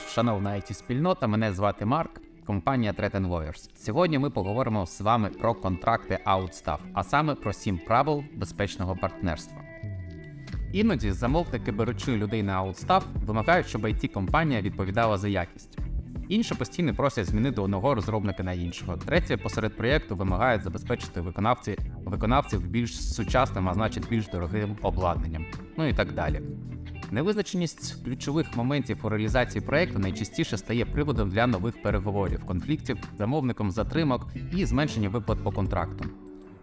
шановна it спільнота. Мене звати Марк, компанія Threat Lawyers. Сьогодні ми поговоримо з вами про контракти Outstaff, а саме про сім правил безпечного партнерства. Іноді замовники, беручи людей на Outstaff, вимагають, щоб it компанія відповідала за якість. Інші постійно просять змінити одного розробника на іншого. Треті посеред проєкту вимагають забезпечити виконавці, виконавців більш сучасним, а значить більш дорогим обладнанням. Ну і так далі. Невизначеність ключових моментів у реалізації проєкту найчастіше стає приводом для нових переговорів, конфліктів, замовником затримок і зменшення виплат по контракту.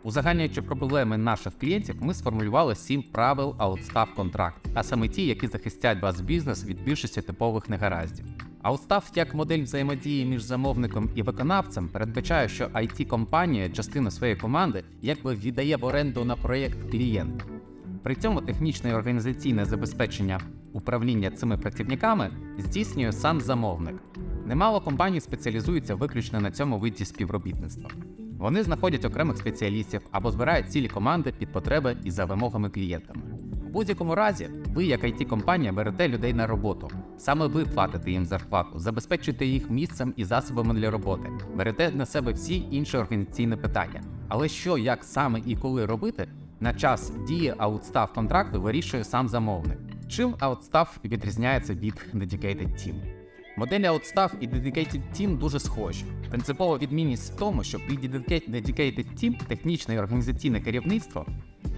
Узагальнюючи проблеми наших клієнтів, ми сформулювали сім правил Outstaff контракт, а саме ті, які захистять вас бізнес від більшості типових негараздів. Outstaff як модель взаємодії між замовником і виконавцем передбачає, що it компанія частину своєї команди якби віддає в оренду на проєкт клієнта. При цьому технічне і організаційне забезпечення управління цими працівниками здійснює сам замовник. Немало компаній спеціалізуються виключно на цьому виді співробітництва. Вони знаходять окремих спеціалістів або збирають цілі команди під потреби і за вимогами клієнтами. У будь-якому разі, ви, як it компанія берете людей на роботу. Саме ви платите їм зарплату, забезпечуєте їх місцем і засобами для роботи, берете на себе всі інші організаційні питання. Але що, як саме і коли робити, на час дії аутстав контракту вирішує сам замовник. Чим аутстав відрізняється від Dedicated Team? Моделі Outstaff і Dedicated Team дуже схожі. Принципова відмінність в тому, що при Dedicated Team технічне і організаційне керівництво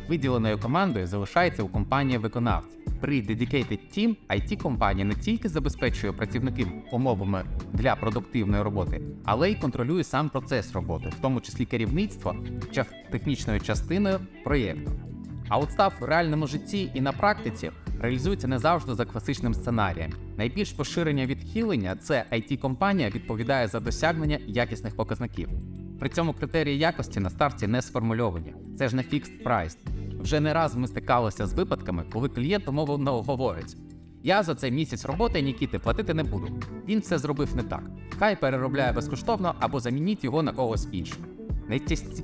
виділеною командою залишається у компанії виконавця. При Dedicated Team it компанія не тільки забезпечує працівників умовами для продуктивної роботи, але й контролює сам процес роботи, в тому числі керівництво технічною частиною проєкту. Outstaff в реальному житті і на практиці реалізується не завжди за класичним сценарієм. Найбільш поширення відхилення це it компанія відповідає за досягнення якісних показників. При цьому критерії якості на старті не сформульовані. Це ж не fixed price. Вже не раз ми стикалися з випадками, коли клієнт умовно говорить: я за цей місяць роботи Нікіти платити не буду. Він це зробив не так. Хай переробляє безкоштовно або замініть його на когось іншого.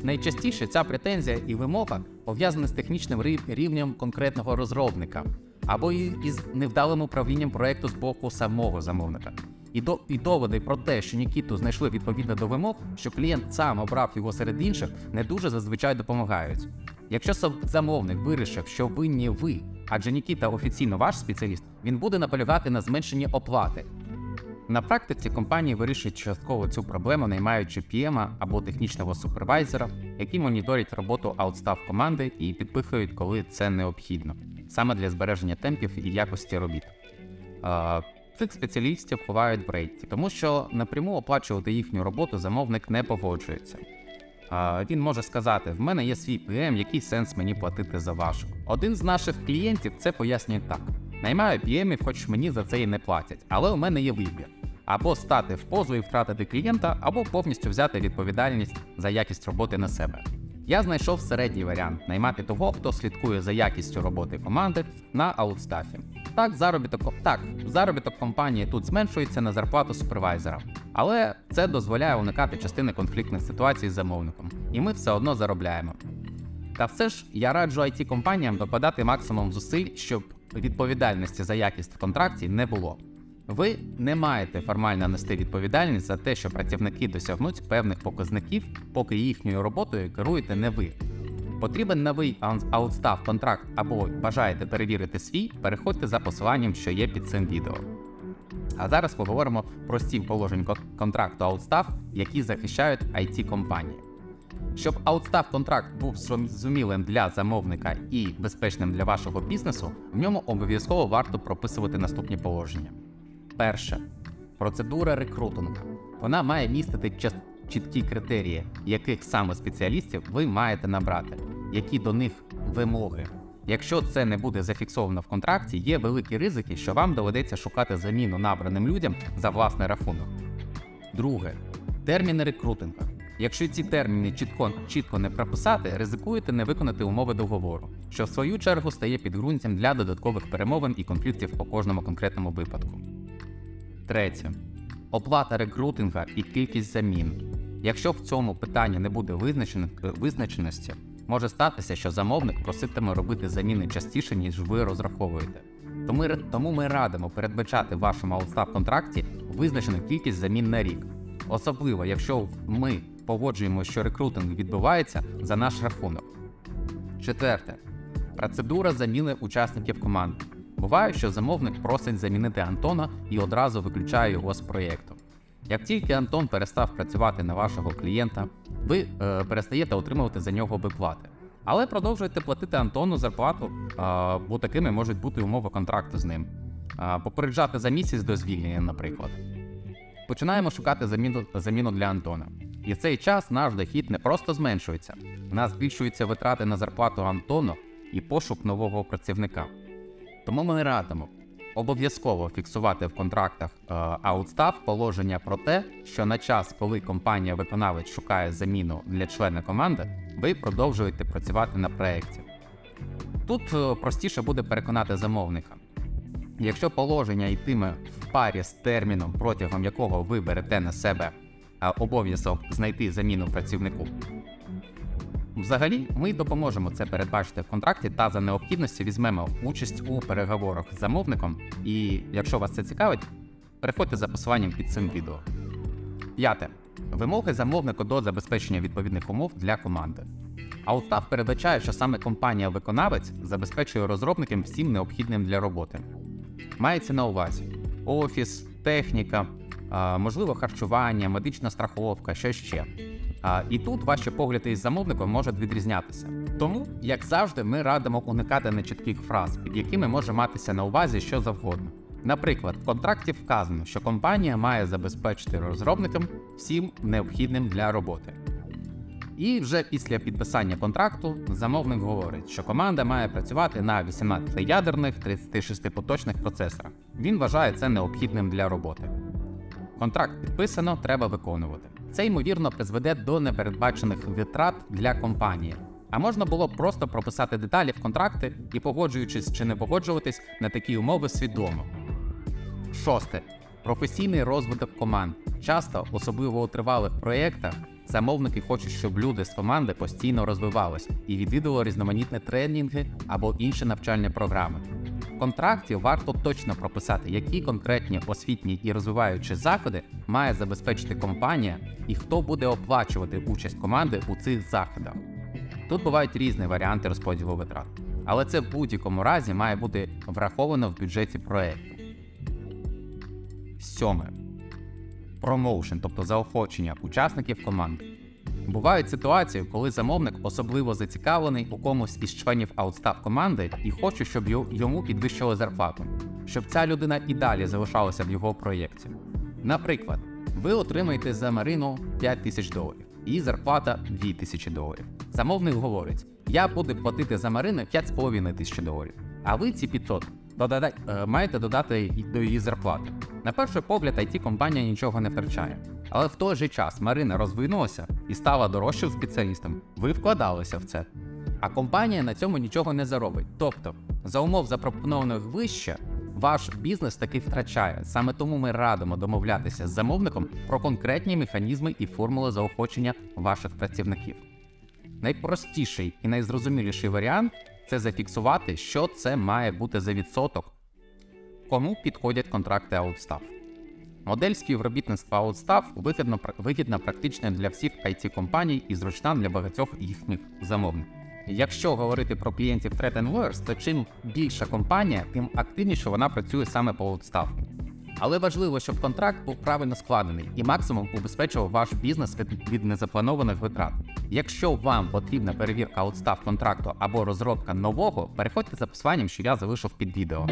Найчастіше ця претензія і вимога пов'язана з технічним рівнем конкретного розробника або із невдалим управлінням проекту з боку самого замовника. І до і доводи про те, що Нікіту знайшли відповідно до вимог, що клієнт сам обрав його серед інших, не дуже зазвичай допомагають. Якщо замовник вирішив, що винні ви, адже Нікіта офіційно ваш спеціаліст, він буде наполягати на зменшенні оплати. На практиці компанії вирішують частково цю проблему, наймаючи PM або технічного супервайзера, які моніторять роботу аутстав команди і підпихують, коли це необхідно, саме для збереження темпів і якості робіт. Цих спеціалістів ховають в рейті, тому що напряму оплачувати їхню роботу замовник не погоджується. Він може сказати: в мене є свій PM, який сенс мені платити за вашу. Один з наших клієнтів це пояснює так. Наймаю PM, хоч мені за це і не платять, але у мене є вибір. Або стати в позу і втратити клієнта, або повністю взяти відповідальність за якість роботи на себе. Я знайшов середній варіант наймати того, хто слідкує за якістю роботи команди на аутстафі. Так, заробіток так, заробіток компанії тут зменшується на зарплату супервайзера, але це дозволяє уникати частини конфліктних ситуацій з замовником, і ми все одно заробляємо. Та все ж я раджу it компаніям докладати максимум зусиль, щоб відповідальності за якість в контракті не було. Ви не маєте формально нести відповідальність за те, що працівники досягнуть певних показників, поки їхньою роботою керуєте не ви. Потрібен новий аутстав контракт або бажаєте перевірити свій, переходьте за посиланням, що є під цим відео. А зараз поговоримо про сім положень контракту Outstaff, які захищають it компанії. Щоб аутстав контракт був зрозумілим для замовника і безпечним для вашого бізнесу, в ньому обов'язково варто прописувати наступні положення. Перше процедура рекрутингу. Вона має містити чіткі критерії, яких саме спеціалістів ви маєте набрати, які до них вимоги. Якщо це не буде зафіксовано в контракті, є великі ризики, що вам доведеться шукати заміну набраним людям за власний рахунок. Друге терміни рекрутингу. Якщо ці терміни чітко чітко не прописати, ризикуєте не виконати умови договору, що в свою чергу стає підґрунтям для додаткових перемовин і конфліктів по кожному конкретному випадку. Третє. Оплата рекрутинга і кількість замін. Якщо в цьому питанні не буде визначеності, може статися, що замовник проситиме робити заміни частіше, ніж ви розраховуєте. Тому, тому ми радимо передбачати в вашому аутстав контракті визначену кількість замін на рік. Особливо, якщо ми погоджуємо, що рекрутинг відбувається за наш рахунок. Четверте. Процедура заміни учасників команди. Буває, що замовник просить замінити Антона і одразу виключає його з проєкту. Як тільки Антон перестав працювати на вашого клієнта, ви е, перестаєте отримувати за нього виплати. Але продовжуєте платити Антону зарплату, е, бо такими можуть бути умови контракту з ним. Е, попереджати за місяць до звільнення, наприклад. Починаємо шукати заміну, заміну для Антона. І в цей час наш дохід не просто зменшується, у нас збільшуються витрати на зарплату Антону і пошук нового працівника. Тому ми радимо обов'язково фіксувати в контрактах е, аутстав положення про те, що на час, коли компанія-виконавець шукає заміну для члена команди, ви продовжуєте працювати на проєкті. Тут е, простіше буде переконати замовника. Якщо положення йтиме в парі з терміном, протягом якого ви берете на себе обов'язок знайти заміну працівнику, взагалі ми допоможемо це передбачити в контракті та за необхідності візьмемо участь у переговорах з замовником. І якщо вас це цікавить, переходьте за посиланням під цим відео. П'яте. Вимоги замовнику до забезпечення відповідних умов для команди. Аутстав передбачає, що саме компанія-виконавець забезпечує розробникам всім необхідним для роботи. Мається на увазі офіс, техніка, можливо, харчування, медична страховка, що ще. А, і тут ваші погляди із замовником можуть відрізнятися. Тому, як завжди, ми радимо уникати нечітких фраз, під якими може матися на увазі що завгодно. Наприклад, в контракті вказано, що компанія має забезпечити розробникам всім необхідним для роботи. І вже після підписання контракту замовник говорить, що команда має працювати на 18 ядерних 36 поточних процесорах. Він вважає це необхідним для роботи. Контракт підписано, треба виконувати. Це ймовірно призведе до непередбачених витрат для компанії. А можна було б просто прописати деталі в контракти і, погоджуючись чи не погоджуватись на такі умови свідомо. Шосте. Професійний розвиток команд. Часто, особливо у тривалих проєктах, замовники хочуть, щоб люди з команди постійно розвивались і відвідували різноманітні тренінги або інші навчальні програми. Контракті варто точно прописати, які конкретні освітні і розвиваючі заходи має забезпечити компанія і хто буде оплачувати участь команди у цих заходах. Тут бувають різні варіанти розподілу витрат, але це в будь-якому разі має бути враховано в бюджеті проєкту. Сьоме. Промоушен, тобто заохочення учасників команди. Бувають ситуації, коли замовник особливо зацікавлений у комусь із членів аутстав команди і хоче, щоб йому підвищили зарплату, щоб ця людина і далі залишалася в його проєкті. Наприклад, ви отримаєте за Марину 5 тисяч доларів, і зарплата 2 тисячі доларів. Замовник говорить: я буду платити за Марину 5,5 тисячі доларів, а ви ці 500 е, маєте додати до її зарплати. На перший погляд, it компанія нічого не втрачає. Але в той же час Марина розвинулася і стала дорожчим спеціалістом. Ви вкладалися в це. А компанія на цьому нічого не заробить. Тобто, за умов запропонованих вище, ваш бізнес таки втрачає. Саме тому ми радимо домовлятися з замовником про конкретні механізми і формули заохочення ваших працівників. Найпростіший і найзрозуміліший варіант це зафіксувати, що це має бути за відсоток, кому підходять контракти аутстав. Модель співробітництва OutStaff вигідно, вигідна практично для всіх it компаній і зручна для багатьох їхніх замовників. Якщо говорити про клієнтів Threat Lawyers, то чим більша компанія, тим активніше вона працює саме по аутставу. Але важливо, щоб контракт був правильно складений і максимум убезпечував ваш бізнес від, незапланованих витрат. Якщо вам потрібна перевірка аутстав контракту або розробка нового, переходьте за посиланням, що я залишив під відео.